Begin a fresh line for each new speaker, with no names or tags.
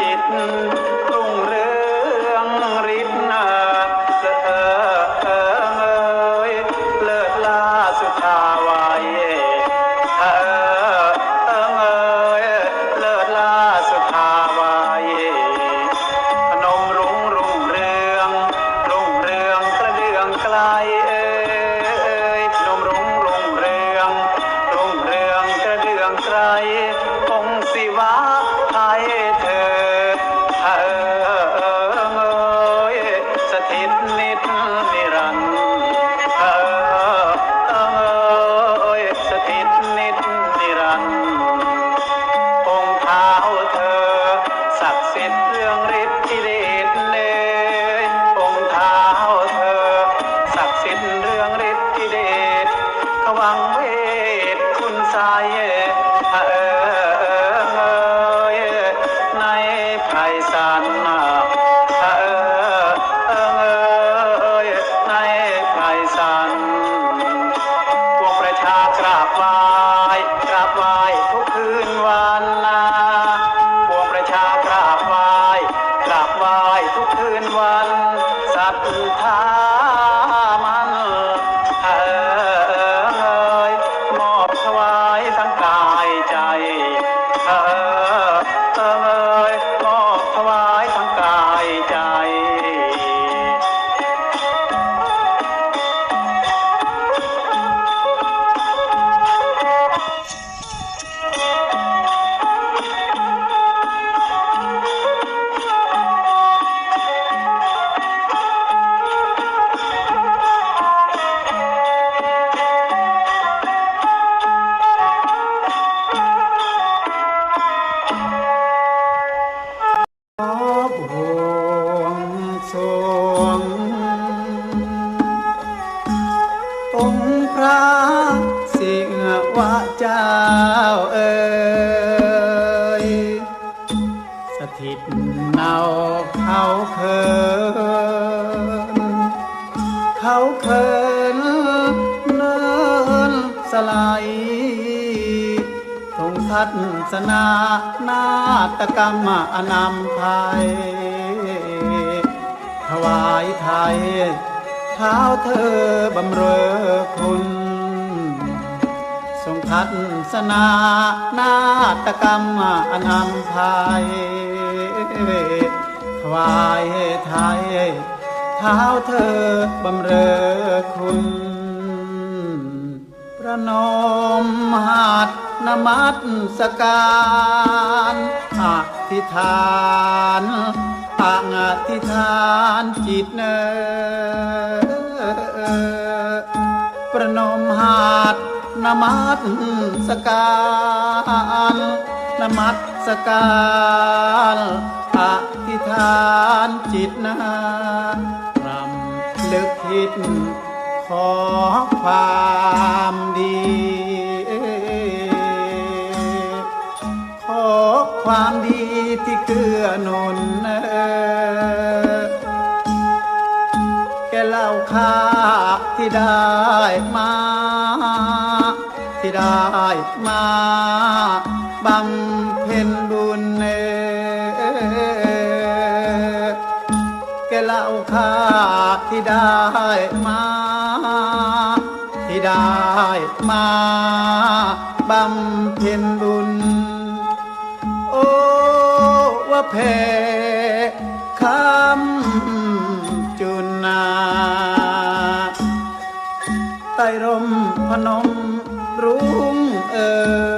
จิตรุ่งเรืองฤทธิ์ ไพศาลนา สลายทรงทัศนานาตกรรมอนำภัยถวายไทยเท้าเธอบำเรอคุณ ทรงทัศนานาตกรรมอนำภัยถวายไทยเท้าเธอบำเรอคุณ ระนมหัดนมัสสการอธิษฐานตั้งอธิษฐานจิตเนอประนมหัดนมัสสการนมัสสการอธิษฐานจิตนารำลึกคิด ขอความดี ขอความดีที่เกื้อหนุนแก่เล่าข้าที่ได้มา ที่ได้มาบำเพ็ญบุญ เล่าข้าที่ได้มา ที่ได้มาบำเพ็ญบุญ โอ้ว่าเพคำจุนนาใต้ร่มพนมรุงเอ๋อ